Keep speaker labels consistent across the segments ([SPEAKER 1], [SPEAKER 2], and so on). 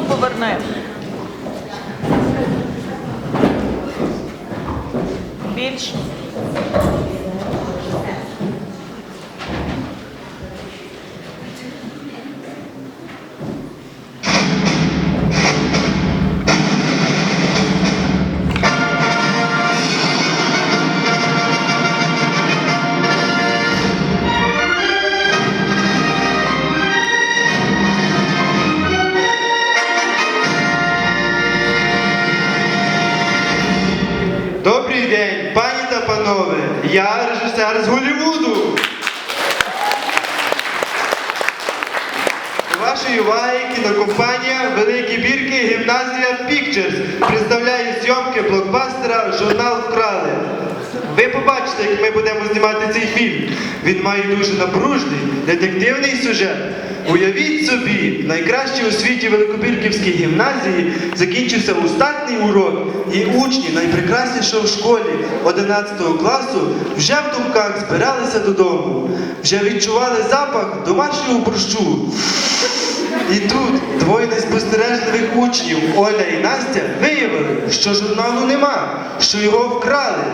[SPEAKER 1] то повернемо. Більше.
[SPEAKER 2] Я режисер з Голлівуду. Вашої уваги кінокомпанія Великі Бірки Гімназія Пікчерс» представляє зйомки блокбастера Журнал вкрали. Ви побачите, як ми будемо знімати цей фільм. Він має дуже напружний, детективний сюжет. Уявіть собі, найкращій у світі Великобірківській гімназії закінчився устатний урок, і учні найпрекраснішого в школі 11 класу вже в думках збиралися додому, вже відчували запах домашнього борщу. І тут двоє неспостережливих учнів Оля і Настя виявили, що журналу нема, що його вкрали.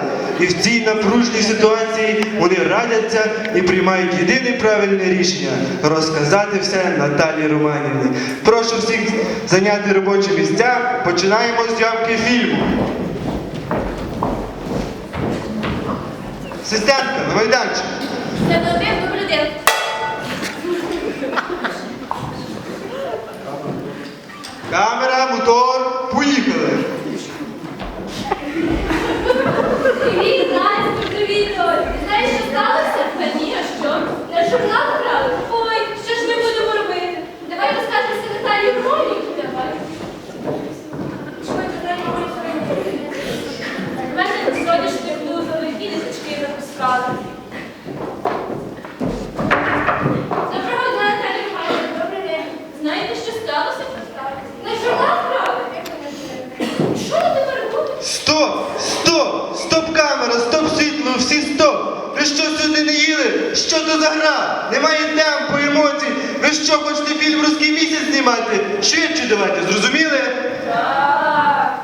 [SPEAKER 2] І в цій напружній ситуації вони радяться і приймають єдине правильне рішення розказати все Наталі Романівні. Прошу всіх зайняти робочі місця. Починаємо зйомки фільму. Асистентка, на майданчик.
[SPEAKER 3] Це до добрий день.
[SPEAKER 2] Камера, мотор, поїхали.
[SPEAKER 3] Привіт, Настя, привіт, Оль. Знаєш, що сталося? Та ні, а що? На журнал грали? Ой, що ж ми будемо робити? Давай розкажемося Наталію Романівні. Давай. Що ми тут робимо? В мене сьогоднішні блузили і лісочки запускали. Доброго дня, Наталія Романівна. Добрий день. Знаєте, що сталося? На журнал грали? Що ви тепер робите?
[SPEAKER 2] Стоп! Стоп! Стоп камера, стоп світло, всі стоп! Ви що сюди не їли? Що то за гра? Немає темпу, емоцій. Ви що, хочете фільм «Руський місяць» знімати? Швидше давайте, зрозуміли?
[SPEAKER 3] Так.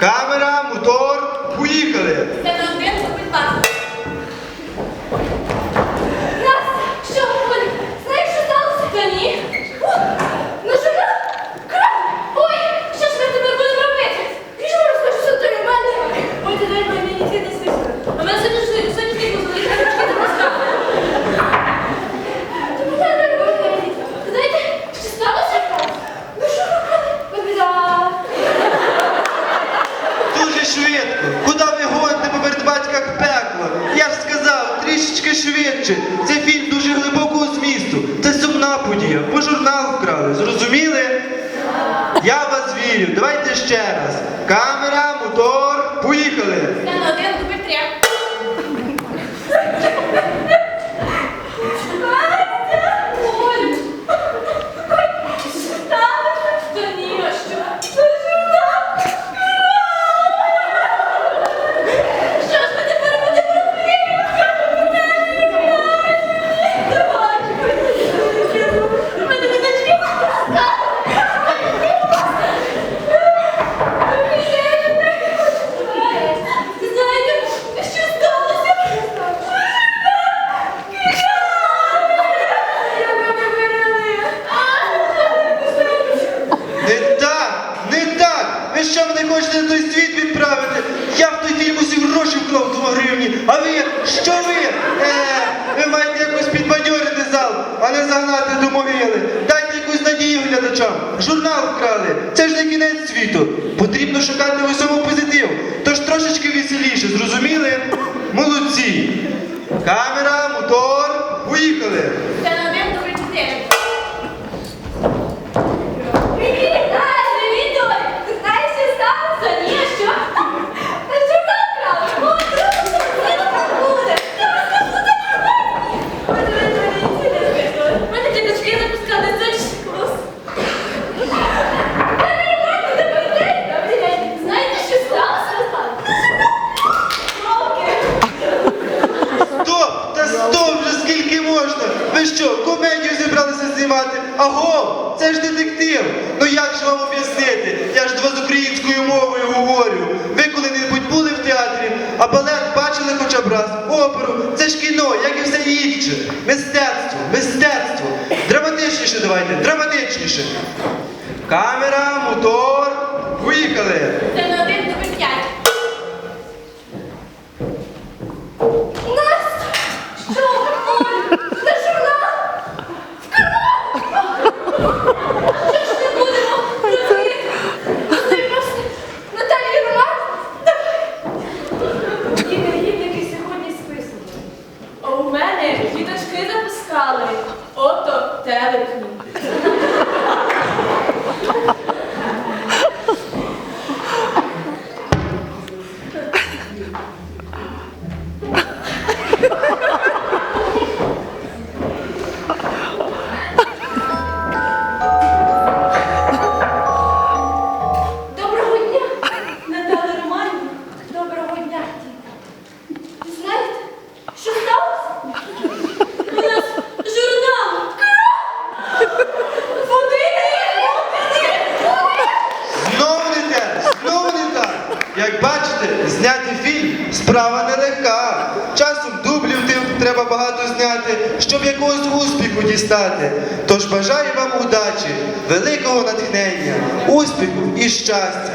[SPEAKER 2] Камера, мотор, поїхали!
[SPEAKER 3] Це на один купить вас. Настя, що Оля? Знаєш, що сталося? Та ні. О, на журнал? Край! Ой, що ж ми тепер будемо робити? Що розкажу, що ти в мене? Ой, ти дай мені ніхто не свистка. А мене сьогодні ж сьогодні ти були, я не чекати на став. Знаєте, що сталося? Ну що ви робили?
[SPEAKER 2] Дуже швидко. Куди ви гоните по вердбатьках пекло? Я ж сказав, трішечки швидше. Це фільм дуже глибокого змісту. Це сумна подія, бо журнал вкрали. Зрозуміли? Я вас вірю. Давайте ще раз. Камера, мотор, поїхали.
[SPEAKER 3] Я один купив три. А
[SPEAKER 2] ви, що ви? Е, ви маєте якось підбадьорити зал, а не загнати до могили. Дайте якусь надію глядачам. Журнал вкрали. Це ж не кінець світу. Потрібно шукати в усьому позитив. Тож трошечки веселіше, зрозуміли? Молодці. Камера, мотор, поїхали.
[SPEAKER 3] Це на один добрий чотири.
[SPEAKER 2] Можна! Ви що, комедію зібралися знімати. Аго, це ж детектив. Ну як же вам об'яснити? Я ж до вас українською мовою говорю. Ви коли-небудь були в театрі, а балет бачили хоча б раз, оперу. Це ж кіно, як і все інше. Мистецтво, мистецтво. Драматичніше давайте, драматичніше. Камера, мотор. Поїхали. Справа нелегка. Часом дублів треба багато зняти, щоб якогось успіху дістати. Тож бажаю вам удачі, великого натхнення, успіху і щастя.